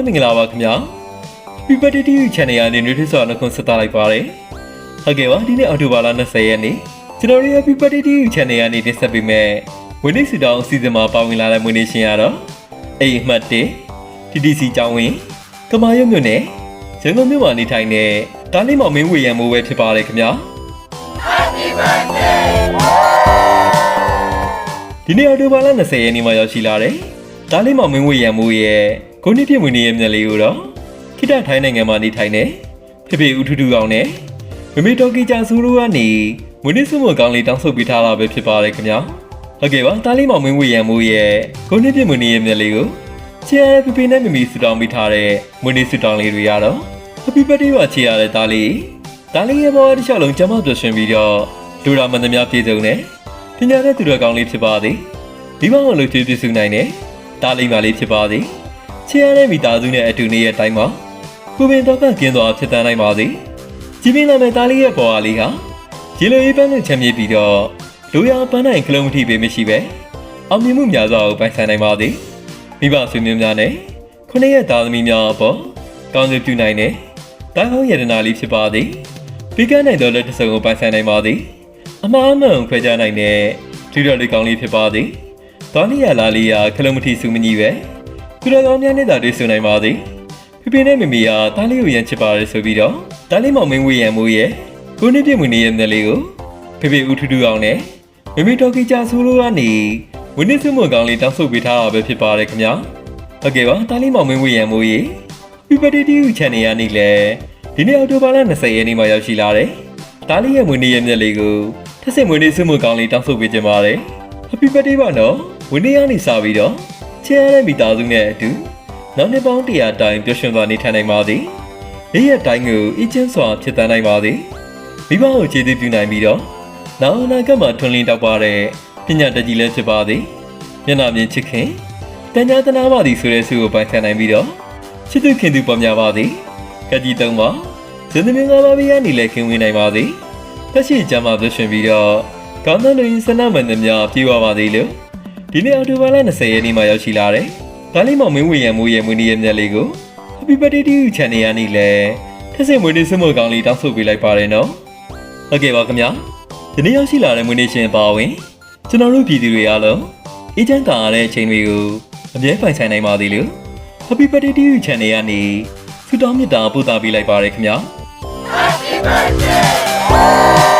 ပဲမင်္ဂလာပါခင်ဗျာ Happy Birthday TV Channel ရနေနေထွေးစွာနှုတ်ခွန်းဆက်သလိုက်ပါတယ်ဟုတ်ကဲ့ပါဒီနေ့အောက်တိုဘာလ20ရက်နေ့ကျွန်တော်တို့ရဲ့ Happy Birthday TV Channel ရနေတင်ဆက်ပေးမယ်ဝင်းနေစီတောင်အစီအစဉ်မှာပါဝင်လာတဲ့မွေးနေ့ရှင်ရတော့အိမ်အမှတ်1 TTC ကျောင်းဝင်ကမာရုံမြို့နယ်ရန်ကုန်မြို့မှာနေထိုင်တဲ့တားလေးမောင်မင်းဝေရံမိုးပဲဖြစ်ပါတယ်ခင်ဗျာဒီနေ့အော်တိုဘာလ20ရက်နေ့မှာရောက်ရှိလာတယ်။ဒါလေးမောင်မင်းဝေရံမိုးရဲ့ ကိုနှစ်ပြည့်မွေးနေ့ရဲ့မျက်လေးကိုတော့ခိတထိုင်းနိုင်ငံမှာနေထိုင်နေဖေဖေဦးထူးထူးအောင်နဲ့မမေတော်ကီချာဆူရိုကနေမွေးနေ့စုမကောင်းလေးတောင်းဆိုပေးထားတာပဲဖြစ်ပါတယ်ခင်ဗျာ။ဟုတ်ကဲ့ပါဒါလေးမောင်မင်းဝေရံမိုးရဲ့ကိုနှစ်ပြည့်မွေးနေ့ရဲ့မျက်လေးကိုချစ်ရတဲ့ဖေဖေနဲ့မမီဆူတောင်းပေးထားတဲ့မွေးနေ့ဆူတောင်းလေးတွေရတော့ Happy birthday ပါချစ်ရတဲ့ဒါလေးဒါလေးရဲ့ဘောတစ်လျှောက်လုံးကျမပျော်ရွှင်ပြီးတော့လူတော်မန္တများပြည်စုံနဲ့ပညာနဲ့သူတော်ကောင်းလေးဖြစ်ပါသည်ဒီမောင်ကိုလို့ကျေးပြစုနိုင်တယ်တားလိမ္မာလေးဖြစ်ပါသည် ချစ်ရတဲ့မိသားစုနဲ့အတူနေရဲ့တိုင်းမှာကိုပင်တော့ကကင်းသွားဖြစ်တန်းနိုင်ပါသည်ကြည်ပင်လာမဲ့တားလေးရဲ့ပေါ်အားလေးဟာရေလိုရေးပန်းနဲ့ချမ်းမြေပြီးတော့လူရပန်းနိုင်ကလုံးမထိပေမရှိပဲအောင်မြင်မှုများစွာကိုပိုင်ဆိုင်နိုင်ပါသည်မိဘဆွေမျိုးများနဲ့ခုနှစ်ရက်သားသမီးများအပေါ်ကောင်းစွာပြုနိုင်တဲ့တားဟောင်းရတနာလေးဖြစ်ပါသည်ပြီးကနိုင်တော်လက်တစ်စုံကိုပိုင်ဆိုင်နိုင်ပါသည်အမှားအမှန်ခွဲခြားနိုင်တဲ့ထီတော်လေးကောင်းလေးဖြစ်ပါသည်။တောင်းလီယာလာလီယာခလုံးမထီစုမကြီးပဲ။ သူတော်ကောင်းများနဲ့သာတွေ့ဆုံနိုင်ပါသည်။ဖေဖေနဲ့မမေဟာတားလေးကိုရန်ချစ်ပါတယ်ဆိုပြီးတော့တားလေးမောင်မင်းဝေရန်မိုးရဲ့ကိုနှစ်ပြည့်မွေးနေ့ရဲ့မျက်လေးကိုဖေဖေဦးထူးထူးအောင်နဲ့မမေတော်ကီချာဆိုလိုကနေဝင်းနေစုမကောင်းလေးတောင်းဆိုပေးထားတာပဲဖြစ်ပါတယ်ခင်ဗျာ။ဟုတ်ကဲ့ပါတားလေးမောင်မင်းဝေရန်မိုးရဲ့ Happy Birthday to Channel ရနေလေဒီနေ့အောက်တိုဘာလ20ရက်နေ့မှာရောက်ရှိလာတယ်။တားလေးရဲ့မွေးနေ့ရဲ့မျက်လေးကိုထက်စင်မွေးနေ့ဆုမကောင်းလေးတောင်းဆိုပေးကြပါတယ်။ Happy Birthday ပါနော်။ဝင်းနေ့ကနေစပြီးတော့ ချစ်ရတဲ့မိသားစုနဲ့အတူနောက်နှစ်ပေါင်း100တိုင်ပျော်ရွှင်စွာနေထိုင်နိုင်ပါသည်။နေ့ရက်တိုင်းကိုအချင်းစွာဖြစ်တန်းနိုင်ပါသည်။မိဘကိုကျေးဇူးပြုနိုင်ပြီးတော့နောက်အနာဂတ်မှာထွန်းလင်းတောက်ပါတဲ့ပညာတတ်ကြီးလည်းဖြစ်ပါသည်။မျက်နှာမြင်ချစ်ခင်တန်ညာတနာပါသည်ဆိုတဲ့ဆုကိုပိုင်ဆိုင်နိုင်ပြီးတော့ချစ်သူခင်သူပေါ်များပါသည်။ကကြီးတုံးပါဇင်သမင်္ဂလာပါဘီယာနေလည်းခင်ဝင်နိုင်ပါသည်။တက်ရှိကြမှာပြရှင်ပြီးတော့ကောင်းတဲ့လူရင်းစနမန်သမျှပြေပါပါသေးလို့ ဒီနေ့အော်တိုဘာလ20ရက်နေ့မှာရောက်ရှိလာတယ်။ဒါလေးမောင်မင်းဝေရံမိုးရဲ့မွေးနေ့ရဲ့မျက်လေးကို Happy Birthday to you Channel ရနေလဲထက်စင်မွေးနေ့စမကောင်းလေးတောင်းဆိုပေးလိုက်ပါတယ်နော်။ဟုတ်ကဲ့ပါခင်ဗျာ။ဒီနေ့ရောက်ရှိလာတဲ့မွေးနေ့ရှင်ပါဝင်ကျွန်တော်တို့ပြည်သူတွေအားလုံးအေးချမ်းသာရတဲ့အချိန်တွေကိုအမြဲပိုင်ဆိုင်နိုင်ပါသေးလို့ Happy Birthday to you Channel ရနေဆုတောင်းမေတ္တာပို့သပေးလိုက်ပါရခင်ဗျာ။ Happy birthday